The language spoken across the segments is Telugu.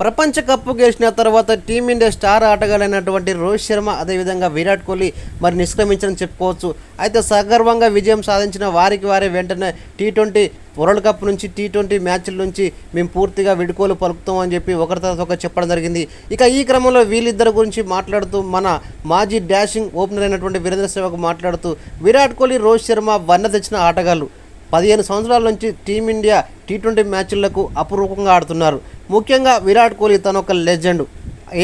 ప్రపంచ కప్ గెలిచిన తర్వాత టీమిండియా స్టార్ ఆటగాడైనటువంటి రోహిత్ శర్మ అదేవిధంగా విరాట్ కోహ్లీ మరి నిష్క్రమించని చెప్పుకోవచ్చు. అయితే సగర్వంగా విజయం సాధించిన వారికి వారే వెంటనే టీ ట్వంటీ వరల్డ్ కప్ నుంచి టీ ట్వంటీ మ్యాచ్ల నుంచి మేము పూర్తిగా విడుకోలు పలుకుతాం అని చెప్పి ఒకరి తర్వాత ఒకరు చెప్పడం జరిగింది. ఇక ఈ క్రమంలో వీళ్ళిద్దరి గురించి మాట్లాడుతూ మన మాజీ డాషింగ్ ఓపెనర్ అయినటువంటి వీరేంద్ర సేవకు మాట్లాడుతూ విరాట్ కోహ్లీ రోహిత్ శర్మ వన్న తెచ్చిన ఆటగాళ్ళు. పదిహేను సంవత్సరాల నుంచి టీమిండియా టీ ట్వంటీ మ్యాచ్లకు అపురూపంగా ఆడుతున్నారు. ముఖ్యంగా విరాట్ కోహ్లీ తన ఒక లెజెండ్.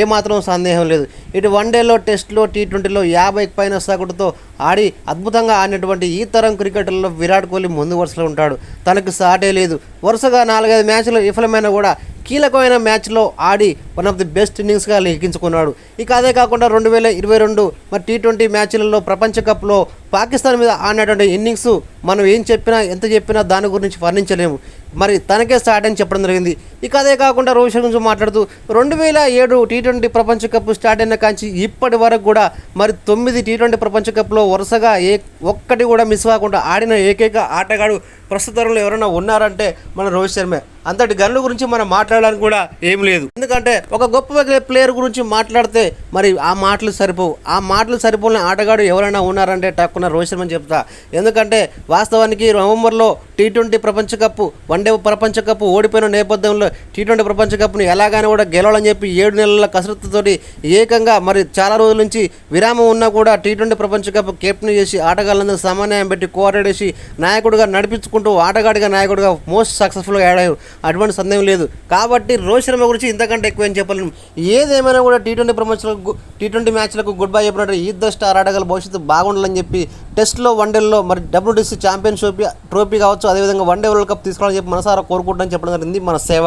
ఏమాత్రం సందేహం లేదు. ఇటు వన్డేలో టెస్ట్లో టీ ట్వంటీలో యాభై పైన సగటుతో ఆడి అద్భుతంగా ఆడినటువంటి ఈ తరం క్రికెటర్లో విరాట్ కోహ్లీ ముందు వరుసలో ఉంటాడు. తనకు సాటే లేదు. వరుసగా నాలుగైదు మ్యాచ్లు విఫలమైన కూడా కీలకమైన మ్యాచ్లో ఆడి వన్ ఆఫ్ ది బెస్ట్ ఇన్నింగ్స్గా లెక్కించుకున్నాడు. ఇక అదే కాకుండా రెండు వేల ఇరవై రెండు మరి టీ ట్వంటీ మ్యాచ్లలో ప్రపంచ కప్లో పాకిస్తాన్ మీద ఆడినటువంటి ఇన్నింగ్స్ మనం ఏం చెప్పినా ఎంత చెప్పినా దాని గురించి వర్ణించలేము. మరి తనకే స్టార్ట్ అని చెప్పడం జరిగింది. ఇక అదే కాకుండా రోహిత్ శర్మ గురించి మాట్లాడుతూ రెండు వేల ఏడు టీ ట్వంటీ ప్రపంచ కప్ స్టార్ట్ అయిన కాంచి ఇప్పటి వరకు కూడా మరి తొమ్మిది టీ ట్వంటీ ప్రపంచ కప్లో వరుసగా ఏ ఒక్కటి కూడా మిస్ కాకుండా ఆడిన ఏకైక ఆటగాడు ప్రస్తుతంలో ఎవరైనా ఉన్నారంటే మన రోహిత్ శర్మే. అంతటి గన్ను గురించి మనం మాట్లాడడానికి కూడా ఏం లేదు. ఎందుకంటే ఒక గొప్ప ప్లేయర్ గురించి మాట్లాడితే మరి ఆ మాటలు సరిపోవు. ఆ మాటలు సరిపోని ఆటగాడు ఎవరైనా ఉన్నారంటే టక్కున రోహిత్ శర్మని చెప్తా. ఎందుకంటే వాస్తవానికి నవంబర్లో టీ ట్వంటీ ప్రపంచ కప్ వన్డే ప్రపంచ కప్ ఓడిపోయిన నేపథ్యంలో టీ ట్వంటీ ప్రపంచ కప్ని ఎలాగైనా కూడా గెలవాలని చెప్పి ఏడు నెలల కసరత్తుతోటి ఏకంగా మరి చాలా రోజుల నుంచి విరామం ఉన్నా కూడా టీ ట్వంటీ ప్రపంచ కప్ కెప్టెన్ చేసి ఆటగాళ్ళందరూ సమన్వయం పెట్టి కోఆర్డినేట్ చేసి నాయకుడిగా నడిపించుకుంటూ ఆటగాడిగా నాయకుడిగా మోస్ట్ సక్సెస్ఫుల్గా ఆడారు అటువంటి సందేహం లేదు. కాబట్టి రోహిత్ శర్మ గురించి ఇంతకంటే ఎక్కువ ఏం చెప్పలేము ఏదేమైనా కూడా టీ ట్వంటీ ప్రపంచంలో టీ ట్వంటీ మ్యాచ్లకు గుడ్ బై చెప్పినట్టు ఈ ఇద్దరు స్టార్ ఆటగాళ్ళ భవిష్యత్తు బాగుండాలని చెప్పి టెస్ట్లో వన్డేల్లో మరి డబ్ల్యూటీసీ ఛాంపియన్షిప్ ట్రోఫీ కావచ్చు అదేవిధంగా వన్డే వరల్డ్ కప్ తీసుకోవాలని చెప్పి మనసారా కోరుకుంటామని చెప్పడం జరిగింది. మన సేవ